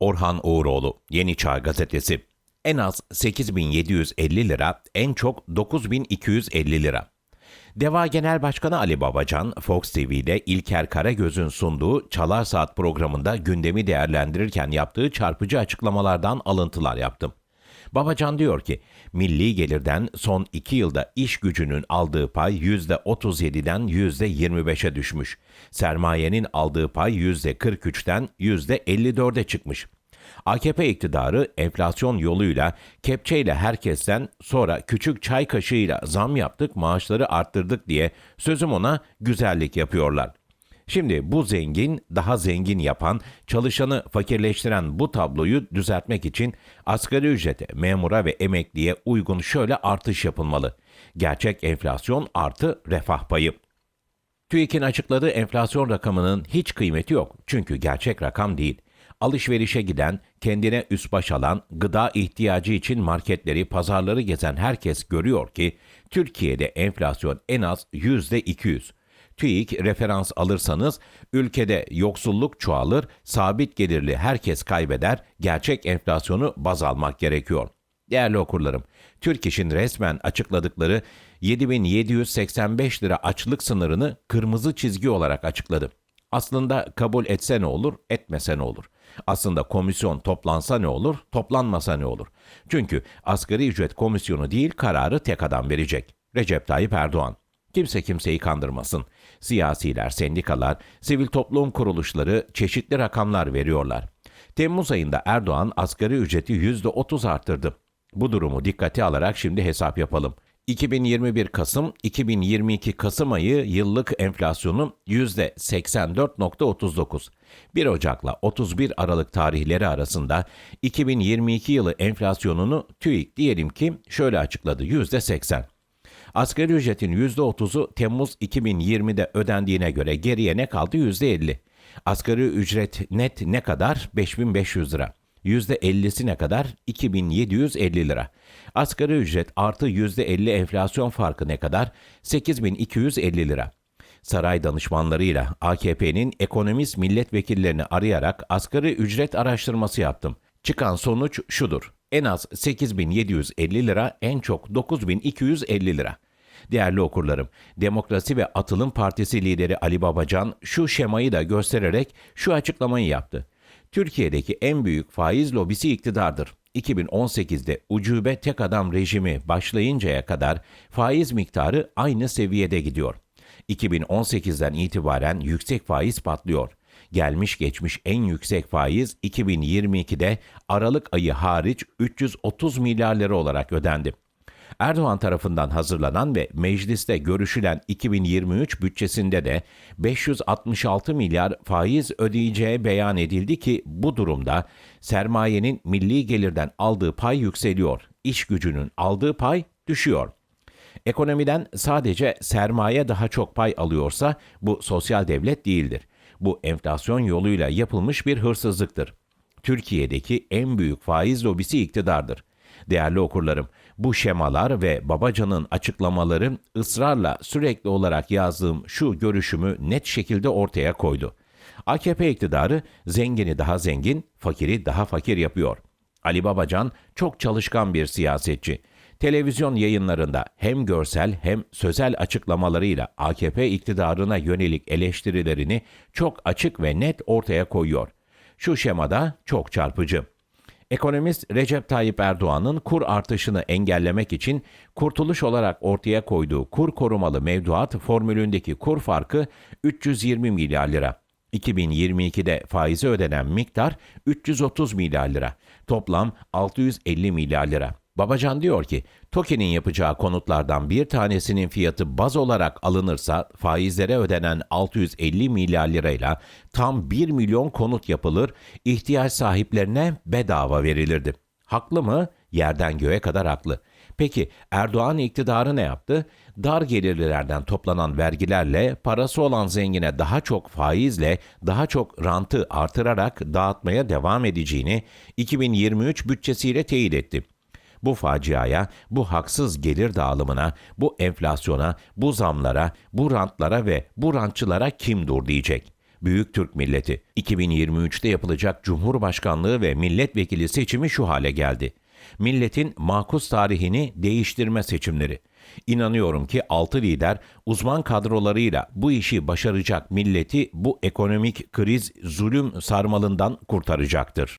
Orhan Uğuroğlu, Yeni Çağ Gazetesi. En az 8750 lira, en çok 9250 lira. Deva Genel Başkanı Ali Babacan, Fox TV'de İlker Karagöz'ün sunduğu Çalar Saat programında gündemi değerlendirirken yaptığı çarpıcı açıklamalardan alıntılar yaptım. Babacan diyor ki, milli gelirden son iki yılda iş gücünün aldığı pay %37'den %25'e düşmüş. Sermayenin aldığı pay %43'ten %54'e çıkmış. AKP iktidarı enflasyon yoluyla, kepçeyle herkesten sonra küçük çay kaşığıyla zam yaptık, maaşları arttırdık diye sözüm ona güzellik yapıyorlar. Şimdi bu zengin, daha zengin yapan, çalışanı fakirleştiren bu tabloyu düzeltmek için asgari ücrete, memura ve emekliye uygun şöyle artış yapılmalı. Gerçek enflasyon artı refah payı. TÜİK'in açıkladığı enflasyon rakamının hiç kıymeti yok. Çünkü gerçek rakam değil. Alışverişe giden, kendine üst baş alan, gıda ihtiyacı için marketleri, pazarları gezen herkes görüyor ki Türkiye'de enflasyon en az %200. TÜİK referans alırsanız ülkede yoksulluk çoğalır, sabit gelirli herkes kaybeder, gerçek enflasyonu baz almak gerekiyor. Değerli okurlarım, Türk İş'in resmen açıkladıkları 7785 lira açlık sınırını kırmızı çizgi olarak açıkladı. Aslında kabul etse ne olur, etmese ne olur? Aslında komisyon toplansa ne olur, toplanmasa ne olur? Çünkü asgari ücret komisyonu değil kararı tek adam verecek. Recep Tayyip Erdoğan. Kimse kimseyi kandırmasın. Siyasiler, sendikalar, sivil toplum kuruluşları çeşitli rakamlar veriyorlar. Temmuz ayında Erdoğan asgari ücreti %30 arttırdı. Bu durumu dikkate alarak şimdi hesap yapalım. 2021 Kasım, 2022 Kasım ayı yıllık enflasyonu %84.39. 1 Ocak'la 31 Aralık tarihleri arasında 2022 yılı enflasyonunu TÜİK diyelim ki şöyle açıkladı %80. Asgari ücretin %30'u Temmuz 2020'de ödendiğine göre geriye ne kaldı? %50. Asgari ücret net ne kadar? 5500 lira. %50'si ne kadar? 2750 lira. Asgari ücret artı %50 enflasyon farkı ne kadar? 8250 lira. Saray danışmanlarıyla AKP'nin ekonomist milletvekillerini arayarak asgari ücret araştırması yaptım. Çıkan sonuç şudur. En az 8750 lira, en çok 9250 lira. Değerli okurlarım, Demokrasi ve Atılım Partisi lideri Ali Babacan şu şemayı da göstererek şu açıklamayı yaptı. Türkiye'deki en büyük faiz lobisi iktidardır. 2018'de ucube tek adam rejimi başlayıncaya kadar faiz miktarı aynı seviyede gidiyor. 2018'den itibaren yüksek faiz patlıyor. Gelmiş geçmiş en yüksek faiz 2022'de Aralık ayı hariç 330 milyar lira olarak ödendi. Erdoğan tarafından hazırlanan ve mecliste görüşülen 2023 bütçesinde de 566 milyar faiz ödeyeceği beyan edildi ki bu durumda sermayenin milli gelirden aldığı pay yükseliyor, iş gücünün aldığı pay düşüyor. Ekonomiden sadece sermaye daha çok pay alıyorsa bu sosyal devlet değildir. Bu enflasyon yoluyla yapılmış bir hırsızlıktır. Türkiye'deki en büyük faiz lobisi iktidardır. Değerli okurlarım, bu şemalar ve Babacan'ın açıklamaları ısrarla sürekli olarak yazdığım şu görüşümü net şekilde ortaya koydu. AKP iktidarı zengini daha zengin, fakiri daha fakir yapıyor. Ali Babacan çok çalışkan bir siyasetçi. Televizyon yayınlarında hem görsel hem sözel açıklamalarıyla AKP iktidarına yönelik eleştirilerini çok açık ve net ortaya koyuyor. Şu şemada çok çarpıcı. Ekonomist Recep Tayyip Erdoğan'ın kur artışını engellemek için kurtuluş olarak ortaya koyduğu kur korumalı mevduat formülündeki kur farkı 320 milyar lira. 2022'de faizi ödenen miktar 330 milyar lira. Toplam 650 milyar lira. Babacan diyor ki, TOKİ'nin yapacağı konutlardan bir tanesinin fiyatı baz olarak alınırsa faizlere ödenen 650 milyar lirayla tam 1 milyon konut yapılır, ihtiyaç sahiplerine bedava verilirdi. Haklı mı? Yerden göğe kadar haklı. Peki Erdoğan iktidarı ne yaptı? Dar gelirlilerden toplanan vergilerle parası olan zengine daha çok faizle daha çok rantı artırarak dağıtmaya devam edeceğini 2023 bütçesiyle teyit etti. Bu faciaya, bu haksız gelir dağılımına, bu enflasyona, bu zamlara, bu rantlara ve bu rantçılara kim dur diyecek. Büyük Türk milleti 2023'te yapılacak Cumhurbaşkanlığı ve milletvekili seçimi şu hale geldi. Milletin makus tarihini değiştirme seçimleri. İnanıyorum ki altı lider uzman kadrolarıyla bu işi başaracak milleti bu ekonomik kriz zulüm sarmalından kurtaracaktır.